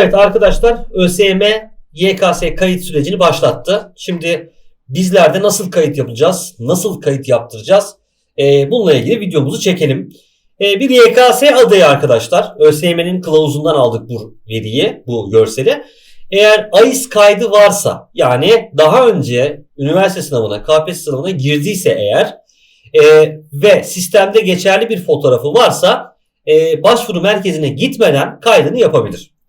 Evet arkadaşlar ÖSYM YKS kayıt sürecini başlattı. Şimdi bizler de nasıl kayıt yapacağız? Nasıl kayıt yaptıracağız? Ee, bununla ilgili videomuzu çekelim. Ee, bir YKS adayı arkadaşlar. ÖSYM'nin kılavuzundan aldık bu veriyi, bu görseli. Eğer AIS kaydı varsa yani daha önce üniversite sınavına, KPSS sınavına girdiyse eğer e, ve sistemde geçerli bir fotoğrafı varsa e, başvuru merkezine gitmeden kaydını yapabilir.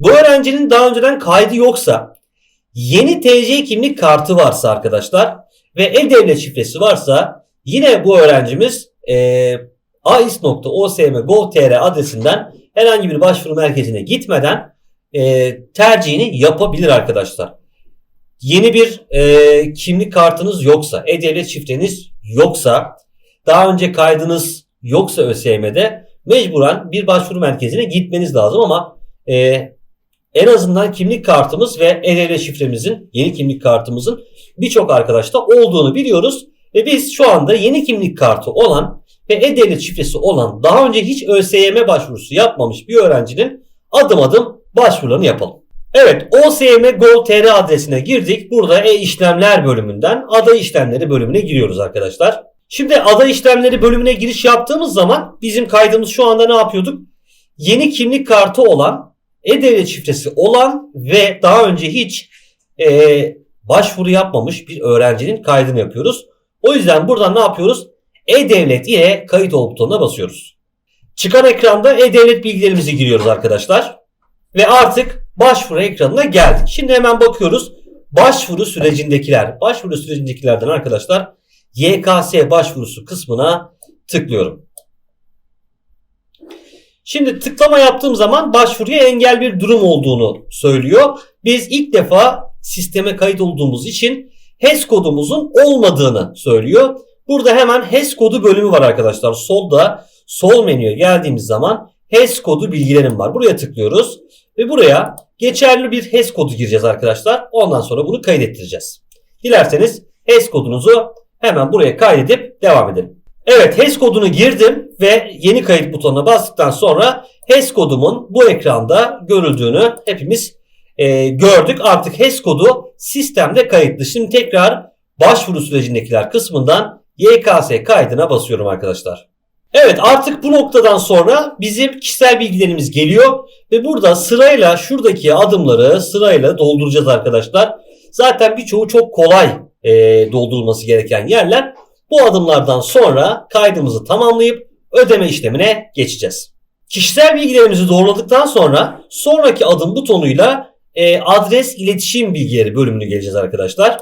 Bu öğrencinin daha önceden kaydı yoksa, yeni TC kimlik kartı varsa arkadaşlar ve e-devlet şifresi varsa yine bu öğrencimiz e, ais.osm.gov.tr adresinden herhangi bir başvuru merkezine gitmeden e, tercihini yapabilir arkadaşlar. Yeni bir e, kimlik kartınız yoksa, e-devlet şifreniz yoksa, daha önce kaydınız yoksa ÖSYM'de mecburen bir başvuru merkezine gitmeniz lazım ama e, en azından kimlik kartımız ve e-devlet şifremizin, yeni kimlik kartımızın birçok arkadaşta olduğunu biliyoruz. Ve biz şu anda yeni kimlik kartı olan ve e-devlet şifresi olan daha önce hiç ÖSYM başvurusu yapmamış bir öğrencinin adım adım başvurularını yapalım. Evet OSYM.gov.tr adresine girdik. Burada e-işlemler bölümünden aday işlemleri bölümüne giriyoruz arkadaşlar. Şimdi aday işlemleri bölümüne giriş yaptığımız zaman bizim kaydımız şu anda ne yapıyorduk? Yeni kimlik kartı olan, e-devlet şifresi olan ve daha önce hiç e, başvuru yapmamış bir öğrencinin kaydını yapıyoruz. O yüzden buradan ne yapıyoruz? E-Devlet ile kayıt ol butonuna basıyoruz. Çıkan ekranda E-Devlet bilgilerimizi giriyoruz arkadaşlar. Ve artık başvuru ekranına geldik. Şimdi hemen bakıyoruz. Başvuru sürecindekiler. Başvuru sürecindekilerden arkadaşlar YKS başvurusu kısmına tıklıyorum. Şimdi tıklama yaptığım zaman başvuruya engel bir durum olduğunu söylüyor. Biz ilk defa sisteme kayıt olduğumuz için HES kodumuzun olmadığını söylüyor. Burada hemen HES kodu bölümü var arkadaşlar. Solda sol menüye geldiğimiz zaman HES kodu bilgilerim var. Buraya tıklıyoruz ve buraya geçerli bir HES kodu gireceğiz arkadaşlar. Ondan sonra bunu kaydettireceğiz. Dilerseniz HES kodunuzu hemen buraya kaydedip devam edelim. Evet HES kodunu girdim ve yeni kayıt butonuna bastıktan sonra HES kodumun bu ekranda görüldüğünü hepimiz e, gördük. Artık HES kodu sistemde kayıtlı. Şimdi tekrar başvuru sürecindekiler kısmından YKS kaydına basıyorum arkadaşlar. Evet artık bu noktadan sonra bizim kişisel bilgilerimiz geliyor ve burada sırayla şuradaki adımları sırayla dolduracağız arkadaşlar. Zaten birçoğu çok kolay e, doldurulması gereken yerler. Bu adımlardan sonra kaydımızı tamamlayıp ödeme işlemine geçeceğiz. Kişisel bilgilerimizi doğruladıktan sonra sonraki adım butonuyla e, adres iletişim bilgileri bölümünü geleceğiz arkadaşlar.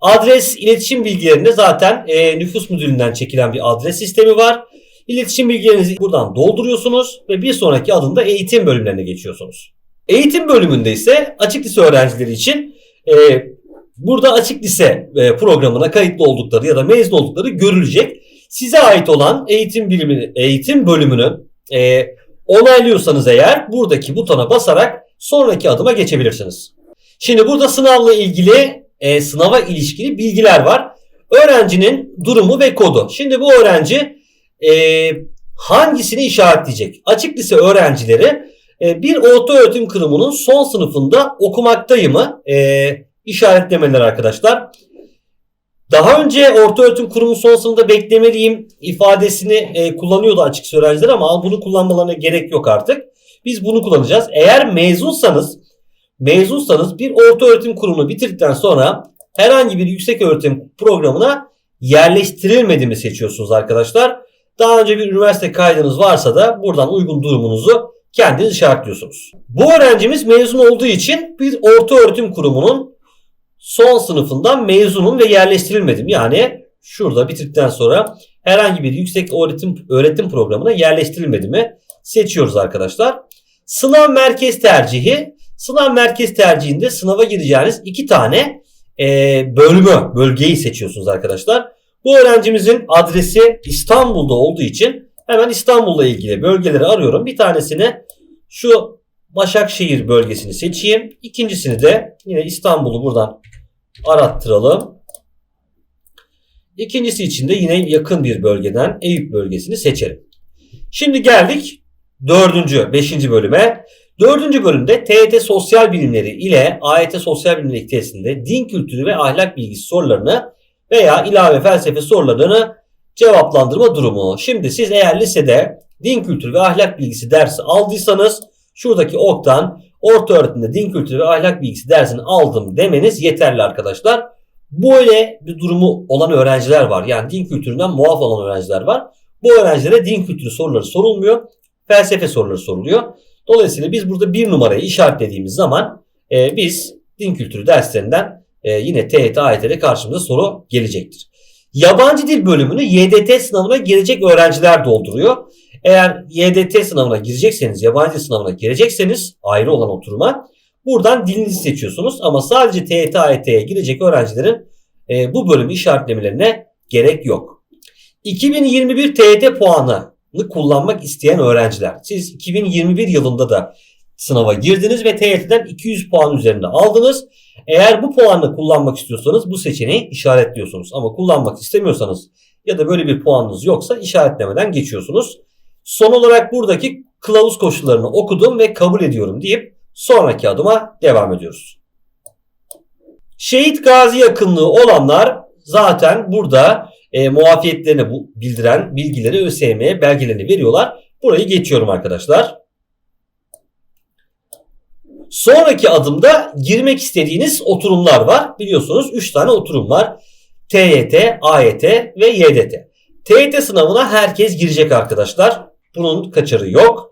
Adres iletişim bilgilerinde zaten e, nüfus müdürlüğünden çekilen bir adres sistemi var. İletişim bilgilerinizi buradan dolduruyorsunuz ve bir sonraki adımda eğitim bölümlerine geçiyorsunuz. Eğitim bölümünde ise açık lise öğrencileri için e, burada açık lise e, programına kayıtlı oldukları ya da mezun oldukları görülecek. Size ait olan eğitim bilimini, eğitim bölümünü e, onaylıyorsanız eğer buradaki butona basarak sonraki adıma geçebilirsiniz. Şimdi burada sınavla ilgili e, sınava ilişkili bilgiler var. Öğrencinin durumu ve kodu. Şimdi bu öğrenci e, hangisini işaretleyecek? Açık lise öğrencileri e, bir orta öğretim kurumunun son sınıfında okumaktayımı e, işaretlemeler arkadaşlar. Daha önce orta öğretim kurumu son sınıfında beklemeliyim ifadesini e, kullanıyordu açık öğrenciler ama bunu kullanmalarına gerek yok artık. Biz bunu kullanacağız. Eğer mezunsanız mezunsanız bir orta öğretim kurumunu bitirdikten sonra herhangi bir yüksek öğretim programına yerleştirilmedi mi seçiyorsunuz arkadaşlar. Daha önce bir üniversite kaydınız varsa da buradan uygun durumunuzu kendiniz işaretliyorsunuz. Bu öğrencimiz mezun olduğu için bir orta öğretim kurumunun son sınıfından mezunum ve yerleştirilmedim. Yani şurada bitirdikten sonra herhangi bir yüksek öğretim öğretim programına yerleştirilmedi mi seçiyoruz arkadaşlar. Sınav merkez tercihi. Sınav merkez tercihinde sınava gireceğiniz iki tane e, bölümü, bölgeyi seçiyorsunuz arkadaşlar. Bu öğrencimizin adresi İstanbul'da olduğu için hemen İstanbul'la ilgili bölgeleri arıyorum. Bir tanesini şu Başakşehir bölgesini seçeyim. İkincisini de yine İstanbul'u buradan arattıralım. İkincisi için de yine yakın bir bölgeden Eyüp bölgesini seçelim. Şimdi geldik dördüncü, beşinci bölüme. Dördüncü bölümde TYT Sosyal Bilimleri ile AYT Sosyal Bilimleri testinde din kültürü ve ahlak bilgisi sorularını veya ilave felsefe sorularını cevaplandırma durumu. Şimdi siz eğer lisede din kültürü ve ahlak bilgisi dersi aldıysanız şuradaki oktan orta öğretimde din kültürü ve ahlak bilgisi dersini aldım demeniz yeterli arkadaşlar. Böyle bir durumu olan öğrenciler var. Yani din kültüründen muaf olan öğrenciler var. Bu öğrencilere din kültürü soruları sorulmuyor. Felsefe soruları soruluyor. Dolayısıyla biz burada bir numarayı işaretlediğimiz zaman e, biz din kültürü derslerinden e, yine TYT, AYT'de karşımıza soru gelecektir. Yabancı dil bölümünü YDT sınavına girecek öğrenciler dolduruyor. Eğer YDT sınavına girecekseniz, yabancı sınavına girecekseniz ayrı olan oturuma buradan dilinizi seçiyorsunuz. Ama sadece TYT, AYT'ye girecek öğrencilerin e, bu bölümü işaretlemelerine gerek yok. 2021 TYT puanını kullanmak isteyen öğrenciler. Siz 2021 yılında da sınava girdiniz ve TYT'den 200 puan üzerinde aldınız. Eğer bu puanı kullanmak istiyorsanız bu seçeneği işaretliyorsunuz. Ama kullanmak istemiyorsanız ya da böyle bir puanınız yoksa işaretlemeden geçiyorsunuz. Son olarak buradaki kılavuz koşullarını okudum ve kabul ediyorum deyip sonraki adıma devam ediyoruz. Şehit gazi yakınlığı olanlar zaten burada e, muafiyetlerini bu, bildiren bilgileri ÖSYM'ye belgelerini veriyorlar. Burayı geçiyorum arkadaşlar. Sonraki adımda girmek istediğiniz oturumlar var. Biliyorsunuz 3 tane oturum var. TYT, AYT ve YDT. TYT sınavına herkes girecek arkadaşlar. Bunun kaçarı yok.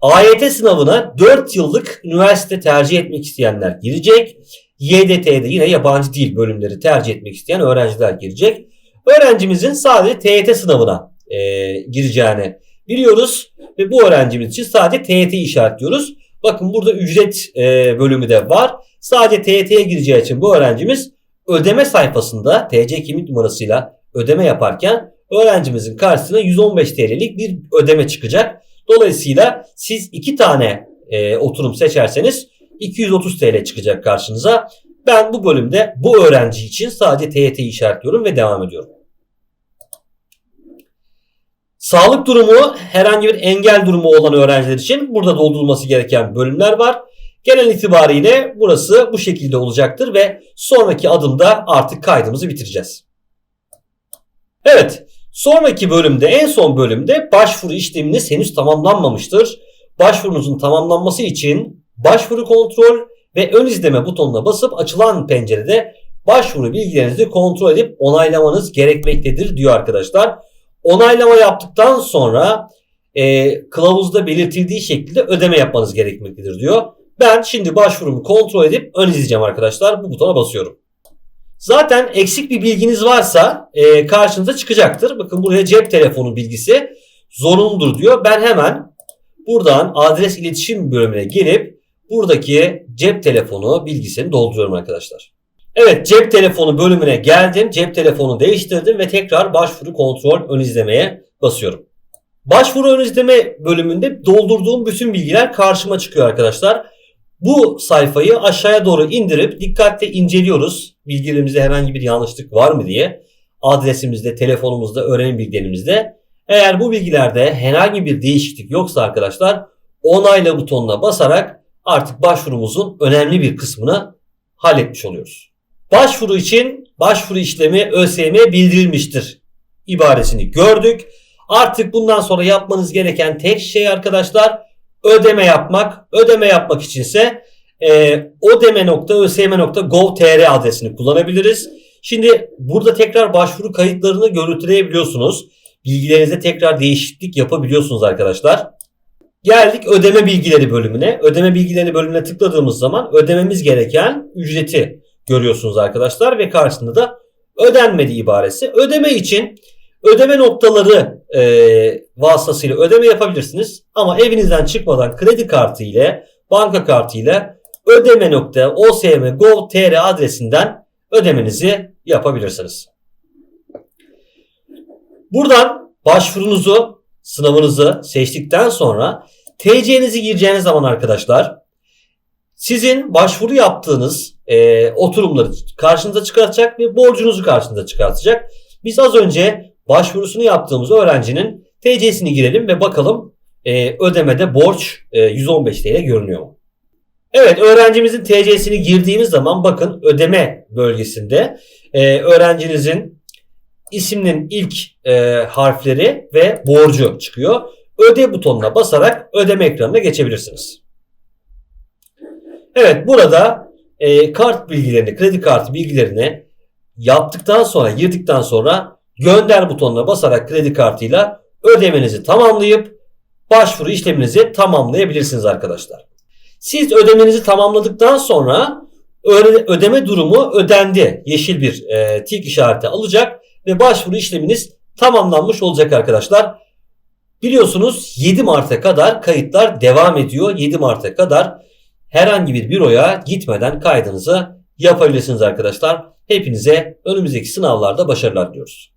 AYT sınavına 4 yıllık üniversite tercih etmek isteyenler girecek. YDT'de yine yabancı dil bölümleri tercih etmek isteyen öğrenciler girecek. Öğrencimizin sadece TYT sınavına e, gireceğini biliyoruz. Ve bu öğrencimiz için sadece TYT işaretliyoruz. Bakın burada ücret e, bölümü de var. Sadece TYT'ye gireceği için bu öğrencimiz ödeme sayfasında TC kimlik numarasıyla ödeme yaparken öğrencimizin karşısına 115 TL'lik bir ödeme çıkacak. Dolayısıyla siz iki tane e, oturum seçerseniz 230 TL çıkacak karşınıza. Ben bu bölümde bu öğrenci için sadece TYT'yi işaretliyorum ve devam ediyorum. Sağlık durumu herhangi bir engel durumu olan öğrenciler için burada doldurulması gereken bölümler var. Genel itibariyle burası bu şekilde olacaktır ve sonraki adımda artık kaydımızı bitireceğiz. Evet, sonraki bölümde en son bölümde başvuru işleminiz henüz tamamlanmamıştır. Başvurunuzun tamamlanması için başvuru kontrol ve ön izleme butonuna basıp açılan pencerede başvuru bilgilerinizi kontrol edip onaylamanız gerekmektedir diyor arkadaşlar. Onaylama yaptıktan sonra e, kılavuzda belirtildiği şekilde ödeme yapmanız gerekmektedir diyor. Ben şimdi başvurumu kontrol edip ön izleyeceğim arkadaşlar. Bu butona basıyorum. Zaten eksik bir bilginiz varsa e, karşınıza çıkacaktır. Bakın buraya cep telefonu bilgisi zorunludur diyor. Ben hemen buradan adres iletişim bölümüne gelip buradaki cep telefonu bilgisini dolduruyorum arkadaşlar. Evet cep telefonu bölümüne geldim. Cep telefonu değiştirdim ve tekrar başvuru kontrol ön izlemeye basıyorum. Başvuru ön izleme bölümünde doldurduğum bütün bilgiler karşıma çıkıyor arkadaşlar. Bu sayfayı aşağıya doğru indirip dikkatle inceliyoruz. Bilgilerimizde herhangi bir yanlışlık var mı diye. Adresimizde, telefonumuzda, öğrenim bilgilerimizde. Eğer bu bilgilerde herhangi bir değişiklik yoksa arkadaşlar onayla butonuna basarak artık başvurumuzun önemli bir kısmını halletmiş oluyoruz. Başvuru için başvuru işlemi ÖSYM'ye bildirilmiştir ibaresini gördük. Artık bundan sonra yapmanız gereken tek şey arkadaşlar ödeme yapmak. Ödeme yapmak içinse e, odeme.ösm.gov.tr adresini kullanabiliriz. Şimdi burada tekrar başvuru kayıtlarını görüntüleyebiliyorsunuz. Bilgilerinize tekrar değişiklik yapabiliyorsunuz arkadaşlar. Geldik ödeme bilgileri bölümüne. Ödeme bilgileri bölümüne tıkladığımız zaman ödememiz gereken ücreti görüyorsunuz arkadaşlar ve karşısında da ödenmedi ibaresi. Ödeme için ödeme noktaları e, vasıtasıyla ödeme yapabilirsiniz. Ama evinizden çıkmadan kredi kartı ile banka kartı ile ödeme.osm.gov.tr adresinden ödemenizi yapabilirsiniz. Buradan başvurunuzu, sınavınızı seçtikten sonra TC'nizi gireceğiniz zaman arkadaşlar sizin başvuru yaptığınız e, oturumları karşınıza çıkartacak ve borcunuzu karşınıza çıkartacak. Biz az önce başvurusunu yaptığımız öğrencinin TC'sini girelim ve bakalım e, ödemede borç e, 115 TL görünüyor mu? Evet öğrencimizin TC'sini girdiğimiz zaman bakın ödeme bölgesinde e, öğrencinizin isminin ilk e, harfleri ve borcu çıkıyor. Öde butonuna basarak ödeme ekranına geçebilirsiniz. Evet burada e, kart bilgilerini, kredi kartı bilgilerini yaptıktan sonra, girdikten sonra gönder butonuna basarak kredi kartıyla ödemenizi tamamlayıp başvuru işleminizi tamamlayabilirsiniz arkadaşlar. Siz ödemenizi tamamladıktan sonra öde- ödeme durumu ödendi. Yeşil bir e, tik işareti alacak ve başvuru işleminiz tamamlanmış olacak arkadaşlar. Biliyorsunuz 7 Mart'a kadar kayıtlar devam ediyor. 7 Mart'a kadar herhangi bir büroya gitmeden kaydınızı yapabilirsiniz arkadaşlar. Hepinize önümüzdeki sınavlarda başarılar diliyoruz.